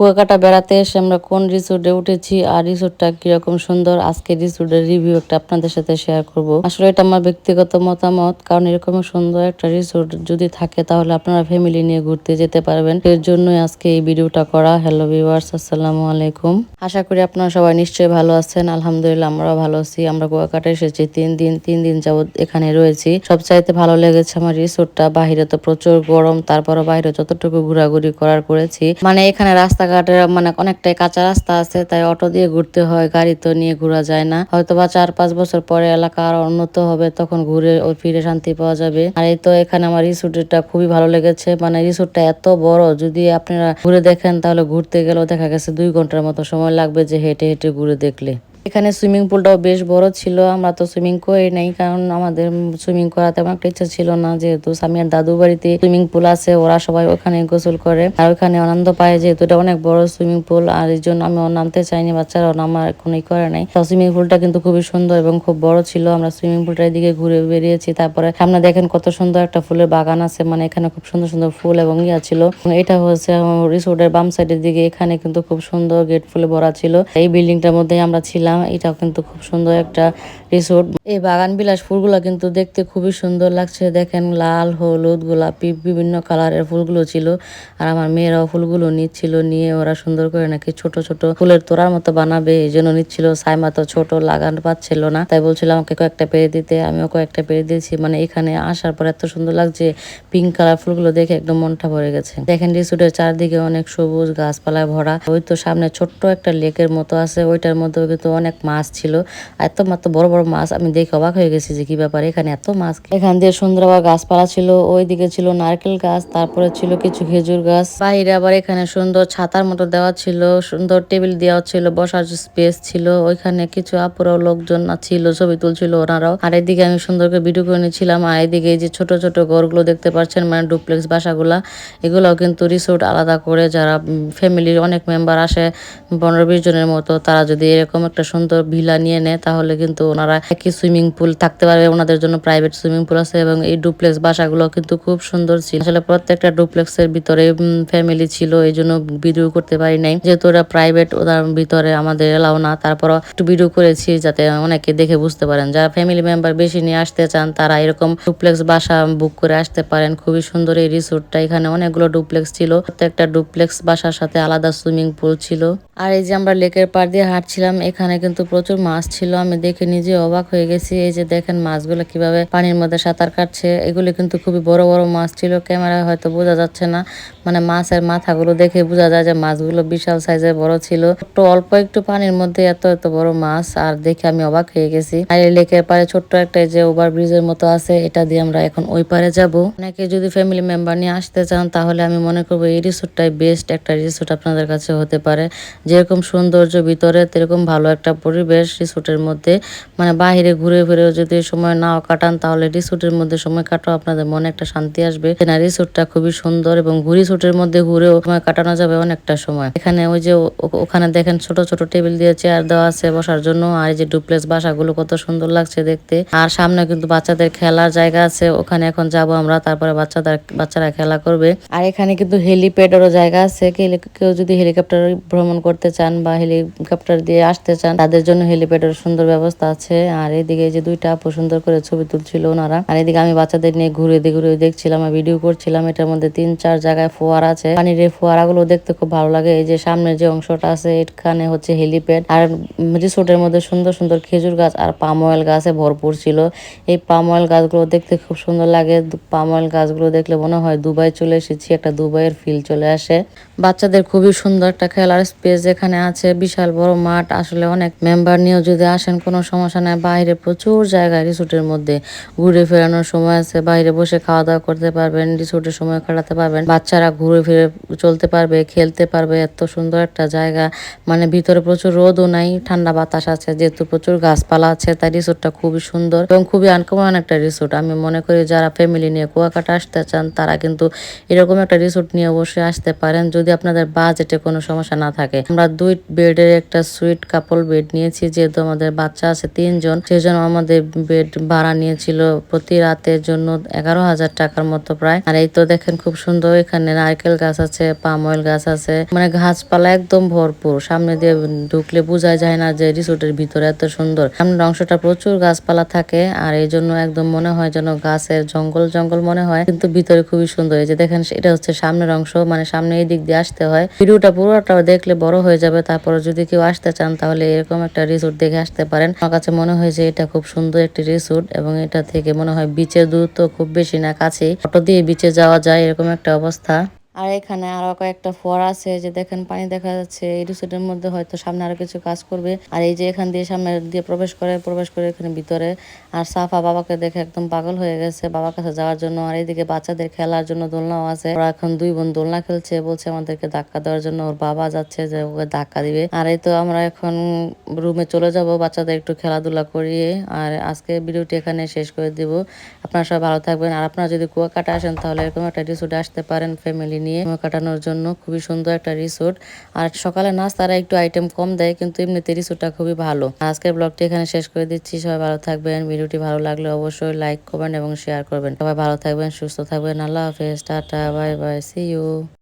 কুয়াকাটা বেড়াতে এসে আমরা কোন রিসোর্টে উঠেছি আর রিসোর্টটা কীরকম সুন্দর আজকে রিসোর্টের রিভিউ একটা আপনাদের সাথে শেয়ার করব। আসলে এটা আমার ব্যক্তিগত মতামত, কারণ এরকম সুন্দর একটা রিসোর্ট যদি থাকে তাহলে আপনারা ফ্যামিলি নিয়ে ঘুরতে যেতে পারবেন। এর জন্যই আজকে এই ভিডিওটা করা। হ্যালো ভিউয়ার্স আসসালামু আলাইকুম। আশা করি আপনারা সবাই নিশ্চয়ই ভালো আছেন। আলহামদুলিল্লাহ আমরাও ভালো আছি। আমরা কুয়াকাটা এসেছি, তিন দিন তিন দিন যাবৎ এখানে রয়েছি। সবচাইতে ভালো লেগেছে আমার রিসোর্টটা। বাহিরে তো প্রচুর গরম, তারপরও বাইরে যতটুকু ঘোরাঘুরি করার করেছি। মানে এখানে রাস্তাঘাটের মানে অনেকটাই কাঁচা রাস্তা আছে, তাই অটো দিয়ে ঘুরতে হয়, গাড়ি তো নিয়ে ঘোরা যায় না। হয়তো বা চার পাঁচ বছর পরে এলাকা আরও উন্নত হবে, তখন ঘুরে ও ফিরে শান্তি পাওয়া যাবে। আর এই তো এখানে আমার রিসোর্টটা খুবই ভালো লেগেছে মানে রিসোর্টটা এত বড়, যদি আপনারা ঘুরে দেখেন তাহলে ঘুরতে গেলেও দেখা গেছে দুই ঘণ্টার মতো সময় লাগবে যে হেঁটে হেঁটে ঘুরে দেখলে। এখানে সুইমিং পুলটাও বেশ বড় ছিল, আমরা তো সুইমিং করি নাই, কারণ আমাদের সুইমিং করা তেমন একটা ইচ্ছা ছিল না, যেহেতু স্বামীর দাদু বাড়িতে সুইমিং পুল আছে, ওরা সবাই ওখানে গোসল করে, আর ওখানে আনন্দ পায়, যেহেতু এটা অনেক বড় সুইমিং পুল, আর এই জন্য আমি নামতে চাইনি, বাচ্চারাও নামার কোনো ই করে নাই। তো সুইমিং পুলটা কিন্তু খুবই সুন্দর এবং খুব বড় ছিল, আমরা সুইমিং পুলটার দিকে ঘুরে বেরিয়েছি, তারপরে সামনে দেখেন কত সুন্দর একটা ফুলের বাগান আছে মানে এখানে খুব সুন্দর সুন্দর ফুল এবং ইয়া ছিল। এটা হচ্ছে রিসোর্টের বাম সাইডের দিকে, এখানে কিন্তু খুব সুন্দর গেট ফুলে ভরা ছিল, এই বিল্ডিংটার মধ্যে আমরা ছিলাম। এটাও কিন্তু খুব সুন্দর একটা রিসোর্ট এই বাগান বিলাস ফুলগুলো কিন্তু দেখতে খুবই সুন্দর লাগছে। দেখেন লাল, হলুদ, গোলাপি, বিভিন্ন কালারের ফুলগুলো ছিল। আর আমার মেয়েরাও ফুলগুলো নিচ্ছিল, নিয়ে ওরা সুন্দর করে নাকি ছোট ছোট ফুলের তোড়ার মতো বানাবে, এই জন্য নিচ্ছিল। সাইমা তো ছোট, লাগান পাচ্ছিল না। তাই বলছিল, আমাকে কয়েকটা পেরে দিতে। আমিও কয়েকটা পেরে দিয়েছি। মানে এখানে আসার পর এত সুন্দর লাগছে পিঙ্ক কালার ফুলগুলো দেখে একদম মনটা ভরে গেছে। দেখেন রিসোর্টের চারদিকে অনেক সবুজ গাছপালায় ভরা। ওই তো সামনে ছোট্ট একটা লেকের মতো আছে। ওইটার মধ্যে কিন্তু অনেক মাছ ছিল। এত মাত্র বড় বড় মাছ আমি দেখে অবাক হয়ে গেছি যে কি ব্যাপার, এখানে এত মাছ এখান দিয়ে সুন্দর আবার গাছপালা ছিল ওই দিকে ছিল নারকেল গাছ, তারপরে ছিল কিছু খেজুর গাছ। বাইরে আবার এখানে সুন্দর ছাতার মতো দেওয়া ছিল, সুন্দর টেবিল দেওয়া ছিল, বসার স্পেস ছিল, ওইখানে কিছু আপুরাও লোকজন ছিল, ছবি তুলছিল ওনারাও। আর এদিকে আমি সুন্দর করে ভিডিও করে নিয়েছিলাম, আর এদিকে যে ছোট ছোট ঘরগুলো দেখতে পাচ্ছেন মানে ডুপ্লেক্স বাসাগুলা, এগুলোও কিন্তু রিসোর্ট আলাদা করে যারা ফ্যামিলির অনেক মেম্বার আসে, পনেরো বিশ জনের মতো, তারা যদি এরকম একটা সুন্দর ভিলা নিয়ে নেয়, তাহলে কিন্তু ওনারা একই সুইমিং পুল থাকতে পারবে, ওনাদের জন্য প্রাইভেট সুইমিং পুল আছে এবং এই ডুপ্লেক্স বাসাগুলো কিন্তু খুব সুন্দর ছিল। আসলে প্রত্যেকটা ডুপ্লেক্সের ভিতরে ফ্যামিলি ছিল, এই জন্য ভিডিও করতে পারি নাই। যেহেতু ওরা প্রাইভেট ওদের ভিতরে আমাদের এলাও না তারপর একটু ভিডিও করেছি যাতে অনেকে দেখে বুঝতে পারেন। যারা ফ্যামিলি মেম্বার বেশি নিয়ে আসতে চান, তারা এরকম ডুপ্লেক্স বাসা বুক করে আসতে পারেন। খুবই সুন্দর এই রিসোর্টটা এখানে অনেকগুলো ডুপ্লেক্স ছিল। প্রত্যেকটা ডুপ্লেক্স বাসার সাথে আলাদা সুইমিং পুল ছিল। আর এই যে আমরা লেকের পার দিয়ে হাঁটছিলাম, এখানে কিন্তু প্রচুর মাছ ছিল, আমি দেখে নিজে অবাক হয়ে গেছি। এই যে দেখেন মাছগুলো কীভাবে পানির মধ্যে সাঁতার কাটছে, এগুলি কিন্তু খুবই বড় বড় মাছ ছিল। ক্যামেরায় হয়তো বোঝা যাচ্ছে না। মানে মাছের মাথাগুলো দেখে বোঝা যায় যে মাছগুলো বিশাল সাইজের বড় ছিল। একটু অল্প একটু পানির মধ্যে এত এত বড় মাছ, আর দেখে আমি অবাক হয়ে গেছি। আর লেকের পারে ছোট্ট একটা যে ওভার ব্রিজের মতো আছে, এটা দিয়ে আমরা এখন ওই পারে যাব। অনেকে যদি ফ্যামিলি মেম্বার নিয়ে আসতে চান, তাহলে আমি মনে করব এই রিসোর্টটাই বেস্ট একটা রিসোর্ট আপনাদের কাছে হতে পারে। যেরকম সৌন্দর্য ভিতরে, তেরকম ভালো একটা পরিবেশ রিসোর্টের মধ্যে মানে বাহিরে ঘুরে ফিরে যদি সময় নাও কাটান, তাহলে রিসোর্টের মধ্যে সময় কাটাও, আপনাদের মনে একটা শান্তি আসবে। না, রিসোর্টটা খুবই সুন্দর এবং ঘুরি রিসোর্টের মধ্যে ঘুরেও সময় কাটানো যাবে অনেকটা সময়। এখানে ওই যে ওখানে দেখেন ছোট ছোট টেবিল দিয়ে চেয়ার দেওয়া আছে বসার জন্য, আর যে ডুপ্লেক্স বাসাগুলো কত সুন্দর লাগছে দেখতে। আর সামনে কিন্তু বাচ্চাদের খেলার জায়গা আছে, ওখানে এখন যাব আমরা, তারপরে বাচ্চাদের, বাচ্চারা খেলা করবে। আর এখানে কিন্তু হেলিপ্যাডেরও জায়গা আছে কেউ যদি হেলিকপ্টার ভ্রমণ করতে চান বা হেলিকপ্টার দিয়ে আসতে চান তাদের জন্য হেলিপ্যাডের সুন্দর ব্যবস্থা আছে। আর এদিকে যে দুইটা আপু সুন্দর করে ছবি তুলছিল ওনারা। আর এদিকে আমি বাচ্চাদের নিয়ে ঘুরে ঘুরে দেখছিলাম আর ভিডিও করছিলাম। এটার মধ্যে তিন, চার জায়গায় ফোয়ারা আছে। পানির এই ফোয়ারাগুলো দেখতে খুব ভালো লাগে। এই যে সামনের যে অংশটা আছে, এখানে হচ্ছে হেলিপ্যাড। আর রিসোর্টের মধ্যে সুন্দর সুন্দর খেজুর গাছ আর পাম অয়েল গাছে ভরপুর ছিল। এই পাম অয়েল গাছগুলো দেখতে খুব সুন্দর লাগে। পাম অয়েল গাছগুলো দেখলে মনে হয় দুবাই চলে এসেছি। একটা দুবাইয়ের ফিল চলে আসে। বাচ্চাদের খুবই সুন্দর একটা খেলার স্পেস এখানে আছে। বিশাল বড় মাঠ। আসলে অনেক মেম্বার নিয়েও যদি আসেন, কোনো সমস্যা নাই। বাইরে প্রচুর জায়গা রিসোর্টের মধ্যে ঘুরে ফেরানোর সময় আছে। বাইরে বসে খাওয়া দাওয়া করতে পারবেন, রিসোর্টের সময় কাটাতে পারবেন। বাচ্চারা ঘুরে ফিরে চলতে পারবে, খেলতে পারবে। এত সুন্দর একটা জায়গা। মানে ভিতরে প্রচুর রোদও নাই, ঠান্ডা বাতাস আছে, যেহেতু প্রচুর গাছপালা আছে, তাই রিসোর্টটা খুবই সুন্দর এবং খুবই আনকমন একটা রিসোর্ট। আমি মনে করি যারা ফ্যামিলি নিয়ে কুয়াকাটা আসতে চান, তারা কিন্তু এরকম একটা রিসোর্ট নিয়ে অবশ্যই আসতে পারেন। যদি আপনাদের বাজেটে কোনো সমস্যা না থাকে, আমরা দুই বেডের একটা সুইট কাপল বেড বেড নিয়েছি, যেহেতু আমাদের বাচ্চা আছে তিনজন, সেজন্য আমাদের বেড ভাড়া নিয়েছিল প্রতি রাতের জন্য এগারো হাজার টাকার মতো প্রায়। আর এই তো দেখেন খুব সুন্দর এখানে নারকেল গাছ আছে, পাম অয়েল গাছ আছে মানে গাছপালা একদম ভরপুর। সামনে দিয়ে ঢুকলে বোঝা যায় না যে রিসোর্টের ভিতরে এত সুন্দর। সামনের অংশটা প্রচুর গাছপালা থাকে, আর এই জন্য একদম মনে হয় যেন গাছের জঙ্গল জঙ্গল মনে হয়, কিন্তু ভিতরে খুবই সুন্দর। এই যে দেখেন, এটা হচ্ছে সামনের অংশ মানে সামনে এই দিক দিয়ে আসতে হয়। ভিডিওটা পুরোটা দেখলে বড় হয়ে যাবে, তারপরে যদি কেউ আসতে চান তাহলে এরকম একটা রিসোর্ট দেখে আসতে পারেন। আমার কাছে মনে হয়েছে এটা খুব সুন্দর একটি রিসোর্ট এবং এটা থেকে মনে হয় বিচের দূরত্ব খুব বেশি না কাছে অটো দিয়ে বিচে যাওয়া যায়, এরকম একটা অবস্থা। আর এখানে আরও কয়েকটা ফোয়ারা আছে যে দেখেন পানি দেখা যাচ্ছে, এই রিসোর্টের মধ্যে হয়তো সামনে আরও কিছু কাজ করবে। আর এই যে এখান দিয়ে সামনে দিয়ে প্রবেশ করে প্রবেশ করে এখানে ভিতরে। আর সাফা বাবাকে দেখে একদম পাগল হয়ে গেছে বাবার কাছে যাওয়ার জন্য। আর এইদিকে বাচ্চাদের খেলার জন্য দোলনাও আছে। ওরা এখন দুই বোন দোলনা খেলছে, বলছে আমাদেরকে ধাক্কা দেওয়ার জন্য ওর বাবা যাচ্ছে যে ওকে ধাক্কা দিবে। আর এই তো আমরা এখন রুমে চলে যাব, বাচ্চাদের একটু খেলাধুলা করিয়ে। আর আজকে ভিডিওটি এখানে শেষ করে দিব। আপনারা সবাই ভালো থাকবেন। আর আপনারা যদি কুয়াকাটা আসেন, তাহলে এরকম একটা রিসোর্টে আসতে পারেন ফ্যামিলি নিয়ে। সময় কাটানোর জন্য খুবই সুন্দর একটা রিসোর্ট আর সকালে নাস্তারা একটু আইটেম কম দেয়, কিন্তু এমনিতে রিসোর্টটা খুবই ভালো। আজকের ব্লগটি এখানে শেষ করে দিচ্ছি। সবাই ভালো থাকবেন। ভিডিওটি ভালো লাগলে অবশ্যই লাইক করবেন এবং শেয়ার করবেন। সবাই ভালো থাকবেন, সুস্থ থাকবেন। আল্লাহ হাফেজ। Tata bye bye see you